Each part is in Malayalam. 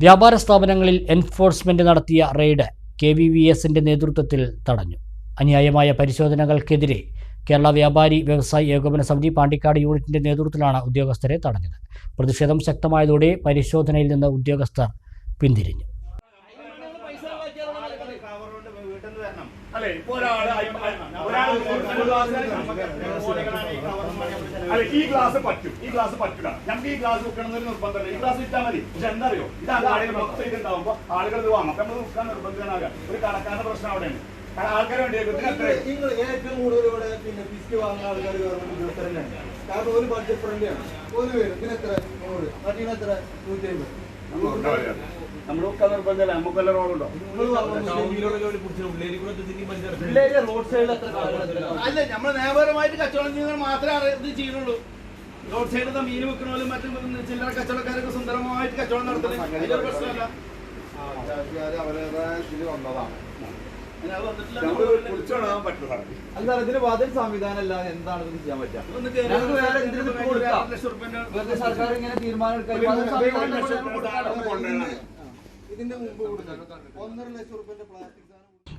വ്യാപാര സ്ഥാപനങ്ങളിൽ എൻഫോഴ്സ്മെന്റ് നടത്തിയ റെയ്ഡ് കെ വി വി എസിന്റെ നേതൃത്വത്തിൽ തടഞ്ഞു. അന്യായമായ പരിശോധനകൾക്കെതിരെ കേരള വ്യാപാരി വ്യവസായി ഏകോപന സമിതി പാണ്ടിക്കാട് യൂണിറ്റിന്റെ നേതൃത്വത്തിലാണ് ഉദ്യോഗസ്ഥരെ തടഞ്ഞത്. പ്രതിഷേധം ശക്തമായതോടെ പരിശോധനയിൽ നിന്ന് ഉദ്യോഗസ്ഥർ പിന്തിരിഞ്ഞു. അല്ലേ? ഒരാൾ അല്ലെ ഈ ഗ്ലാസ് പറ്റും. ഈ ഗ്ലാസ് പറ്റില്ല ഞങ്ങൾക്ക് ഈ ഗ്ലാസ് വെക്കണം എന്നൊരു നിർബന്ധമില്ല. ഈ ഗ്ലാസ് വിറ്റാൽ മതി. പക്ഷെ എന്താ അറിയോ ഇത് ആളുകൾ മൊത്തം ഇതുണ്ടാവുമ്പോ ആളുകൾ ഇത് വാങ്ങും. അപ്പൊ നമ്മൾ വിൽക്കാൻ നിർബന്ധിതനാകാം. ഒരു കടക്കാരുടെ പ്രശ്നം അവിടെയാണ്. ആൾക്കാർ നിങ്ങൾ ഏറ്റവും കൂടുതൽ ഇവിടെ പിന്നെ പിസ്ക് വാങ്ങുന്ന ആൾക്കാർ ഗവൺമെന്റ് ഉദ്യോഗസ്ഥർ തന്നെയാണ് കാരണം ഒരു ബഡ്ജറ്റ് ഫ്രണ്ട്ലിയാണ് ഒരു പേര്. ഇതിനെത്ര നൂറ്. മറ്റേ നൂറ്റി അമ്പത് നമ്മൾ വിൽക്കാൻ നിർബന്ധമില്ല നമുക്ക് വല്ല റോളുണ്ടോ റോഡ് സൈഡിൽ അല്ല നമ്മൾ നിയമപരമായിട്ട് കച്ചവടം ചെയ്യുന്നവർ മാത്രമേ ഇത് ചെയ്യുന്നുള്ളൂ റോഡ് സൈഡിൽ മീൻ വെക്കണോലും മറ്റും ചില്ലറ കച്ചവടക്കാരൊക്കെ സുന്ദരമായിട്ട് കച്ചവടം നടത്തുന്നത് അതിലൊരു പ്രശ്നമല്ല അവരുടേതായ ഇതിൽ വന്നതാണ് അല്ല ഇതിന് വാതിൽ സംവിധാനം അല്ല എന്താണ് ഇത് ചെയ്യാൻ പറ്റുക? സർക്കാർ ഇങ്ങനെ തീരുമാനം ലക്ഷം നമ്മൾ സാധനം ഇതിന്റെ മുമ്പ് ഒന്നര ലക്ഷം റുപ്യന്റെ പ്ലാസ്റ്റിക്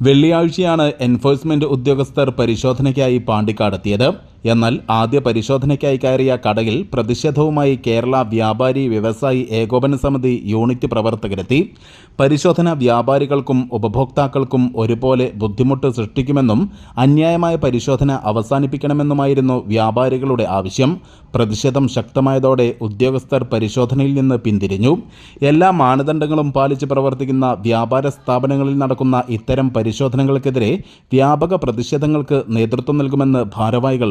വെള്ളിയാഴ്ചയാണ് എൻഫോഴ്സ്മെന്റ് ഉദ്യോഗസ്ഥർ പരിശോധനയ്ക്കായി പാണ്ടിക്കാടെത്തിയത്. എന്നാൽ ആദ്യ പരിശോധനയ്ക്കായി കയറിയ കടയിൽ പ്രതിഷേധവുമായി കേരള വ്യാപാരി വ്യവസായി ഏകോപന സമിതി യൂണിറ്റ് പ്രവർത്തകരെത്തി. പരിശോധന വ്യാപാരികൾക്കും ഉപഭോക്താക്കൾക്കും ഒരുപോലെ ബുദ്ധിമുട്ട് സൃഷ്ടിക്കുമെന്നും അന്യായമായ പരിശോധന അവസാനിപ്പിക്കണമെന്നുമായിരുന്നു വ്യാപാരികളുടെ ആവശ്യം. പ്രതിഷേധം ശക്തമായതോടെ ഉദ്യോഗസ്ഥർ പരിശോധനയിൽ നിന്ന് പിന്തിരിഞ്ഞു. എല്ലാ മാനദണ്ഡങ്ങളും പാലിച്ച് പ്രവർത്തിക്കുന്ന വ്യാപാര സ്ഥാപനങ്ങളിൽ നടക്കുന്ന ഇത്തരം പരിശോധനകൾക്കെതിരെ വ്യാപക പ്രതിഷേധങ്ങൾക്ക് നേതൃത്വം നൽകുമെന്ന് ഭാരവാഹികൾ